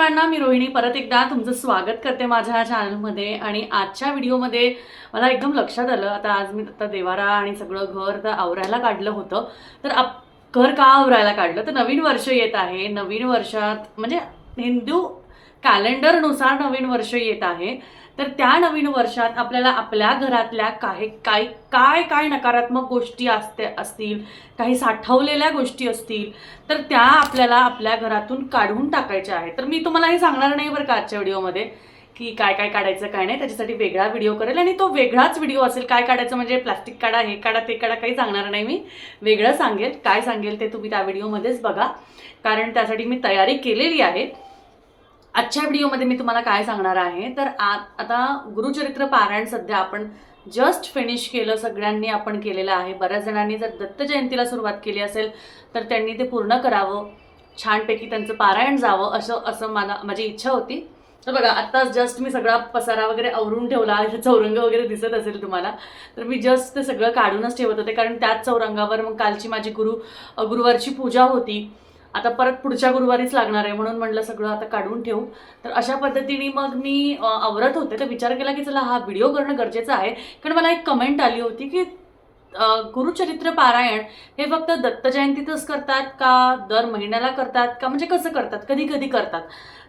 सर्वांना मी रोहिणी परत एकदा तुमचं स्वागत करते माझ्या चॅनलमध्ये आणि आजच्या व्हिडिओमध्ये मला एकदम लक्षात आलं. आता आज मी आता देवारा आणि सगळं घर तर आवरायला काढलं होतं. तर आप घर का आवरायला काढलं? तर नवीन वर्ष येत आहे. नवीन वर्षात म्हणजे हिंदू कॅलेंडरनुसार नवीन वर्ष येत आहे. तर त्या नवीन वर्षात आपल्याला आपल्या घरातल्या काही काय काय काय नकारात्मक गोष्टी असते असतील काही साठवलेल्या गोष्टी असतील तर त्या आपल्याला आपल्या घरातून काढून टाकायच्या आहेत. तर मी तुम्हाला हे सांगणार नाही बरं का आजच्या व्हिडिओमध्ये की काय काय काढायचं काय नाही. त्याच्यासाठी वेगळा व्हिडिओ करेल आणि तो वेगळाच व्हिडिओ असेल काय काढायचं म्हणजे प्लास्टिक काढा हे काढा ते काढा काही सांगणार नाही मी. वेगळं सांगेल काय सांगेल ते तुम्ही त्या व्हिडिओमध्येच बघा. कारण त्यासाठी मी तयारी केलेली आहे. आजच्या व्हिडिओमध्ये मी तुम्हाला काय सांगणार आहे? तर आ आता गुरुचरित्र पारायण सध्या आपण जस्ट फिनिश केलं सगळ्यांनी आपण केलेलं आहे. बऱ्याच जणांनी जर दत्त जयंतीला सुरुवात केली असेल तर त्यांनी ते पूर्ण करावं. छानपैकी त्यांचं पारायण जावं असं असं मला माझी इच्छा होती. तर बघा आत्ताच जस्ट मी सगळा पसारा वगैरे आवरून ठेवला चौरंग वगैरे दिसत असेल तुम्हाला. तर मी जस्ट ते सगळं काढूनच ठेवत होते. कारण त्याच चौरंगावर मग कालची माझी गुरु गुरुवारची पूजा होती. आता परत पुढच्या गुरुवारीच लागणार आहे म्हणून म्हटलं सगळं आता काढून ठेवू. तर अशा पद्धतीने मग मी आवरत होते. तर विचार केला की चला हा व्हिडिओ करणं गरजेचं आहे. कारण मला एक कमेंट आली होती की गुरुचरित्र पारायण हे फक्त दत्त जयंतीतच करतात का दर महिन्याला करतात का? म्हणजे कसं करतात? कधी कधी करतात.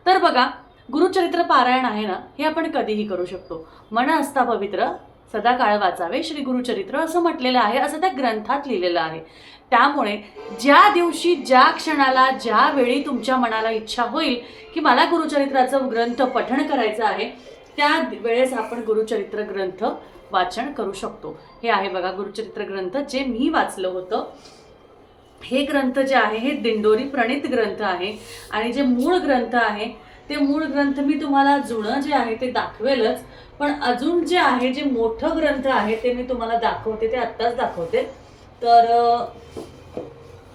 तर बघा गुरुचरित्र पारायण आहे ना हे आपण कधीही करू शकतो. मन असता पवित्र सदा काळ वाचावे श्री गुरुचरित्र असं म्हटलेलं आहे असं त्या ग्रंथात लिहिलेलं आहे. त्यामुळे ज्या दिवशी ज्या क्षणाला ज्या वेळी तुमच्या मनाला इच्छा होईल की मला गुरुचरित्राचं ग्रंथ पठण करायचं आहे त्या वेळेस आपण गुरुचरित्र ग्रंथ वाचन करू शकतो. हे आहे बघा गुरुचरित्र ग्रंथ जे मी वाचलं होतं. हे ग्रंथ जे आहे हे दिंडोरी प्रणित ग्रंथ आहे आणि जे मूळ ग्रंथ आहे ते मूळ ग्रंथ मी तुम्हाला जुनं जे आहे ते दाखवेलच. पण अजून जे आहे जे मोठं ग्रंथ आहे ते मी तुम्हाला दाखवते ते आत्ताच दाखवते. तर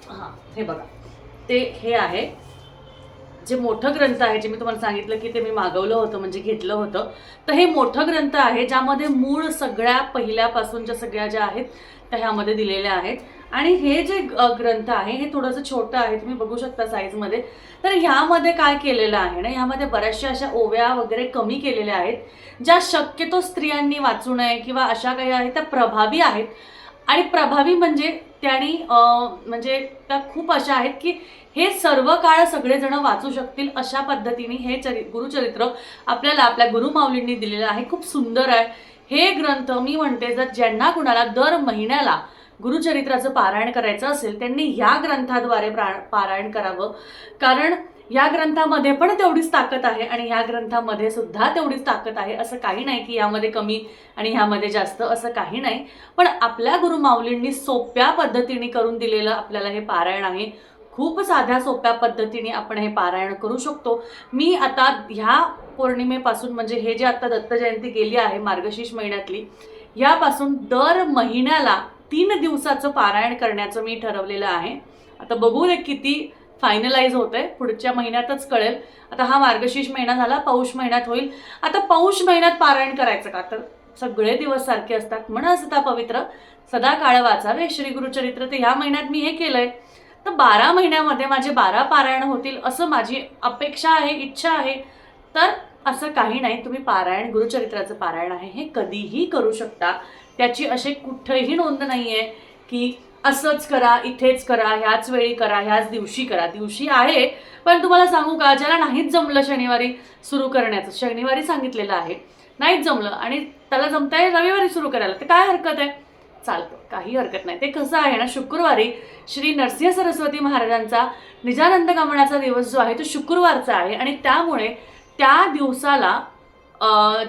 हां हे बघा. ते हे आहे. जे मोठं ग्रंथ आहे जे मी तुम्हाला सांगितलं की ते मी मागवलं होतं म्हणजे घेतलं होतं तर हे मोठं ग्रंथ आहे ज्यामध्ये मूळ सगळ्या पहिल्यापासूनच्या सगळ्या ज्या आहेत त्या ह्यामध्ये दिलेल्या आहेत. आणि हे जे ग्रंथ आहे हे थोडंसं छोटं आहे तुम्ही बघू शकता साईजमध्ये तर ह्यामध्ये काय केलेलं आहे ना ह्यामध्ये बऱ्याचशा अशा ओव्या वगैरे कमी केलेल्या आहेत ज्या शक्यतो स्त्रियांनी वाचू नये किंवा अशा काही आहेत त्या प्रभावी आहेत. आणि प्रभावी म्हणजे त्यांनी म्हणजे त्या खूप अशा आहेत की हे सर्व काळ सगळेजण वाचू शकतील अशा पद्धतीने हे चरि गुरुचरित्र आपल्याला आपल्या गुरुमाऊलींनी दिलेलं आहे. खूप सुंदर आहे. हे ग्रंथ मी म्हणते जर ज्यांना कुणाला दर महिन्याला गुरुचरित्राचं पारायण करायचं असेल त्यांनी ह्या ग्रंथाद्वारे प्रा पारायण करावं. कारण या ग्रंथामध्ये पण तेवढीच ताकद आहे आणि ह्या ग्रंथामध्ये सुद्धा तेवढीच ताकद आहे असं काही नाही की यामध्ये कमी आणि ह्यामध्ये जास्त असं काही नाही. पण आपल्या गुरु माऊलींनी सोप्या पद्धतीने करून दिलेलं आपल्याला हे पारायण आहे. खूप साध्या सोप्या पद्धतीने आपण हे पारायण करू शकतो. मी आता ह्या पौर्णिमेपासून म्हणजे हे जे आता दत्तजयंती गेली आहे मार्गशीर्ष महिन्यातली ह्यापासून दर महिन्याला तीन दिवसाचं पारायण करण्याचं मी ठरवलेलं आहे. आता बघू दे किती फायनलाइज होतंय. पुढच्या महिन्यातच कळेल. आता हा मार्गशीर्ष महिना झाला पौष महिन्यात होईल. आता पौष महिन्यात पारायण करायचं का? तर सगळे दिवस सारखे असतात. म्हणा असता पवित्र सदा काळ वाचावे. श्री गुरुचरित्र तर ह्या महिन्यात मी हे केलंय. तर बारा महिन्यामध्ये माझे बारा पारायण होतील असं माझी अपेक्षा आहे इच्छा आहे. तर असं काही नाही. तुम्ही पारायण गुरुचरित्राचं पारायण आहे. हे कधीही करू शकता. त्याची असे कुठेही नोंद नाही आहे की असंच करा इथेच करा ह्याच वेळी करा ह्याच दिवशी करा. दिवशी आहे पण तुम्हाला सांगू का ज्याला नाहीच जमलं शनिवारी सुरू करण्याचं शनिवारी सांगितलेलं आहे नाहीच जमलं आणि त्याला जमताय रविवारी सुरू करायला ते काय हरकत आहे? चालतं काही हरकत नाही. ते कसं आहे ना शुक्रवारी श्री नरसिंह सरस्वती महाराजांचा निजानंद गमनाचा दिवस जो आहे तो शुक्रवारचा आहे आणि त्यामुळे त्या दिवसाला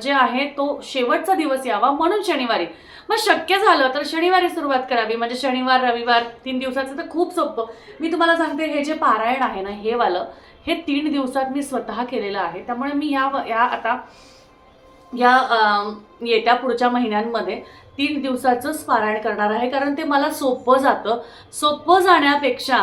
जे आहे तो शेवटचा दिवस यावा म्हणून शनिवारी. मग शक्य झालं तर शनिवारी सुरुवात करावी. म्हणजे शनिवार रविवार तीन दिवसाचं तर खूप सोपं. मी तुम्हाला सांगते हे जे पारायण आहे ना हे वालं हे तीन दिवसात मी स्वतः केलेलं आहे. त्यामुळे मी ह्या ह्या आता या येत्या पुढच्या महिन्यांमध्ये तीन दिवसाचंच पारायण करणार आहे. कारण ते मला सोपं जातं. सोपं जाण्यापेक्षा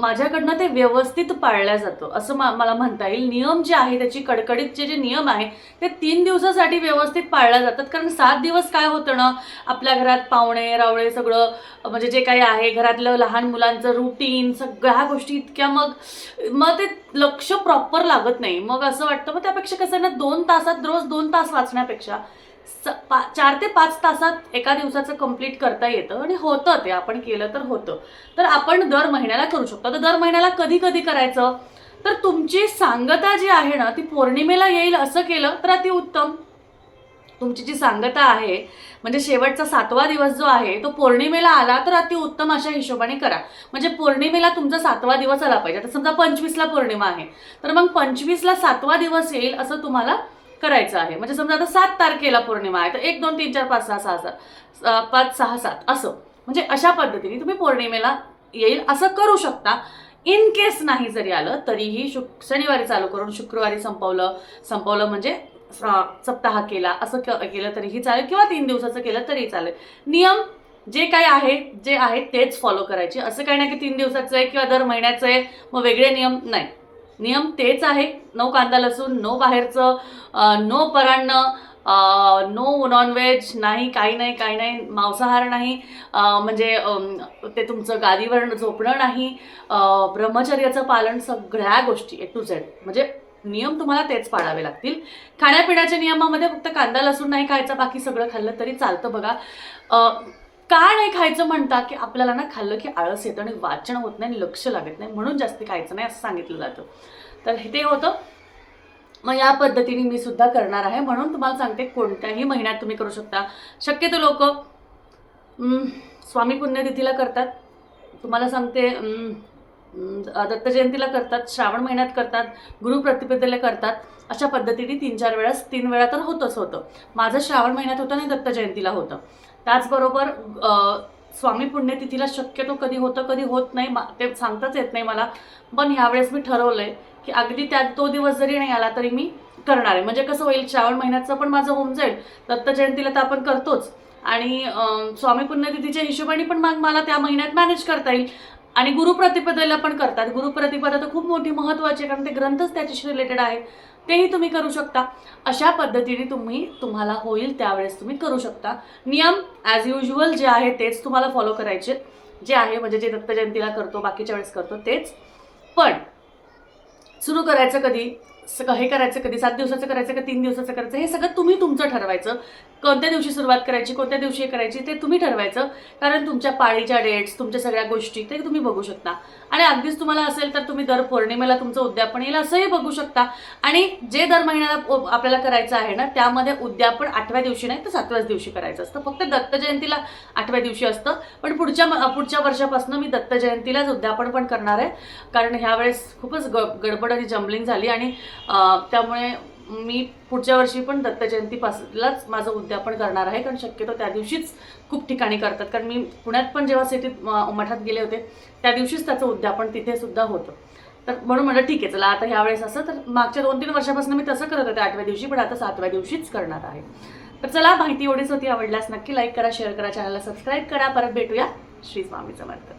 माझ्याकडनं ते व्यवस्थित पाळलं जातं. असं मा मला म्हणता येईल. नियम जे आहे त्याची कडकडीतचे जे नियम आहे ते तीन दिवसासाठी व्यवस्थित पाळल्या जातात. कारण सात दिवस काय होतं ना आपल्या घरात पाहुणे रावळे सगळं म्हणजे जे काही आहे घरातलं लहान मुलांचं रुटीन सगळ्या गोष्टी इतक्या मग मग ते लक्ष प्रॉपर लागत नाही. मग असं वाटतं मग त्यापेक्षा कसं आहे ना दोन तासात रोज दोन तास वाचण्यापेक्षा पा चार ते पाच तासात एका दिवसाचं कंप्लीट करता येतं आणि होतं ते. आपण केलं तर होतं. तर आपण दर महिन्याला करू शकतो. तर दर महिन्याला कधी कधी करायचं? तर तुमची सांगता जी आहे ना ती पौर्णिमेला येईल असं केलं तर अतिउत्तम तुमची जी सांगता आहे म्हणजे शेवटचा सातवा दिवस जो आहे तो पौर्णिमेला आला तर अतिउत्तम अशा हिशोबाने करा. म्हणजे पौर्णिमेला तुमचा सातवा दिवस आला पाहिजे. आता समजा पंचवीसला पौर्णिमा आहे. तर मग पंचवीसला सातवा दिवस येईल असं तुम्हाला करायचं आहे. म्हणजे समजा आता सात तारखेला पौर्णिमा आहे तर एक दोन तीन चार पाच सहा सहा सात पाच सहा सात असं. म्हणजे अशा पद्धतीने तुम्ही पौर्णिमेला येईल असं करू शकता. इन केस नाही जरी आलं तरीही शुक शनिवारी चालू करून शुक्रवारी संपवलं संपवलं म्हणजे सप्ताह केला असं केलं तरीही चालेल किंवा तीन दिवसाचं केलं तरीही चालेल. नियम जे काय आहे जे आहे तेच फॉलो करायचे. असं काही नाही की तीन दिवसाचं आहे किंवा दर महिन्याचं आहे मग वेगळे नियम नाही. नियम तेच आहे. नो कांदा लसूण नो बाहेरचं नो परांनं नो नॉनव्हेज नाही काही नाही काही नाही मांसाहार नाही म्हणजे ते तुमचं गादीवर झोपणं नाही ब्रह्मचर्याचं पालन सगळ्या गोष्टी ए टू झेड म्हणजे नियम तुम्हाला तेच पाळावे लागतील. खाण्यापिण्याच्या नियमामध्ये फक्त कांदा लसूण नाही खायचा बाकी सगळं खाल्लं तरी चालतं बघा. काय का नाही खायचं म्हणता की आपल्याला ना खाल्लं की आळस येतं आणि वाचन होत नाही आणि लक्ष लागत नाही. म्हणून जास्त खायचं नाही असं सांगितलं जातं. तर हे ते होतं. मग या पद्धतीने मी सुद्धा करणार आहे. म्हणून तुम्हाला सांगते कोणत्याही महिन्यात तुम्ही करू शकता. शक्यतो लोक स्वामी पुण्यतिथीला करतात. तुम्हाला सांगते दत्त जयंतीला करतात श्रावण महिन्यात करतात गुरुप्रतिपदेला करतात. अशा पद्धतीने तीन चार वेळास तीन वेळा तर होतंच होतं. माझं श्रावण महिन्यात होतं आणि दत्त जयंतीला होतं. त्याचबरोबर स्वामी पुण्यतिथीला शक्यतो कधी होतं कधी होत नाही मा- ते सांगताच येत नाही मला. पण ह्यावेळेस मी ठरवलं आहे की अगदी त्यात तो दिवस जरी नाही आला तरी मी करणार आहे. म्हणजे कसं होईल श्रावण महिन्याचं पण माझं होऊन जाईल. दत्त जयंतीला तर आपण करतोच. आणि स्वामी पुण्यतिथीच्या हिशोबाने पण मग मला त्या महिन्यात मॅनेज करता येईल. आणि गुरुप्रतिपदेला पण करतात. गुरुप्रतिपदा तर खूप मोठी महत्त्वाची आहे कारण ते ग्रंथच त्याच्याशी रिलेटेड आहे. तेही तुम्ही करू शकता. अशा पद्धतीने तुम्ही तुम्हाला होईल त्यावेळेस तुम्ही करू शकता. नियम ॲज युजल जे आहे तेच तुम्हाला फॉलो करायचे. जे आहे म्हणजे जे दत्त जयंतीला करतो बाकीच्या वेळेस करतो तेच. पण सुरू करायचं कधी? स- हे करायचं कधी सात दिवसाचं करायचं का तीन दिवसाचं करायचं हे सगळं तुम्ही तुमचं ठरवायचं. कोणत्या दिवशी सुरुवात करायची कोणत्या दिवशी करायची ते तुम्ही ठरवायचं. कारण तुमच्या पाळीच्या डेट्स तुमच्या सगळ्या गोष्टी ते तुम्ही बघू शकता. आणि अगदीच तुम्हाला असेल तर तुम्ही दर पौर्णिमेला तुमचं उद्यापन येईल असंही बघू शकता. आणि जे दर महिन्याला आपल्याला करायचं आहे ना त्यामध्ये उद्यापन आठव्या दिवशी नाही तर सातव्याच दिवशी करायचं असतं. फक्त दत्त जयंतीला आठव्या दिवशी असतं. पण पुढच्या म- पुढच्या वर्षापासून मी दत्त जयंतीलाच उद्यापन पण करणार आहे. कारण ह्यावेळेस खूपच ग गडबड आणि जम्बलिंग झाली आणि त्यामुळे मी पुढच्या वर्षी पण दत्त जयंतीपासूनलाच माझं उद्यापन करणार आहे. कारण शक्यतो त्या दिवशीच खूप ठिकाणी करतात. कारण मी पुण्यात पण जेव्हा सिटीत मठात गेले होते त्या दिवशीच त्याचं उद्यापन तिथे सुद्धा होतं. तर म्हणून म्हटलं ठीक आहे चला आता ह्यावेळेस असं. तर मागच्या दोन तीन वर्षापासून मी तसं करत होते. आठव्या दिवशी पण आता सातव्या दिवशीच करणार आहे. तर चला माहिती एवढीच होती. आवडल्यास नक्की लाईक करा शेअर करा चॅनलला सबस्क्राईब करा. परत भेटूया. श्री स्वामी समर्थ.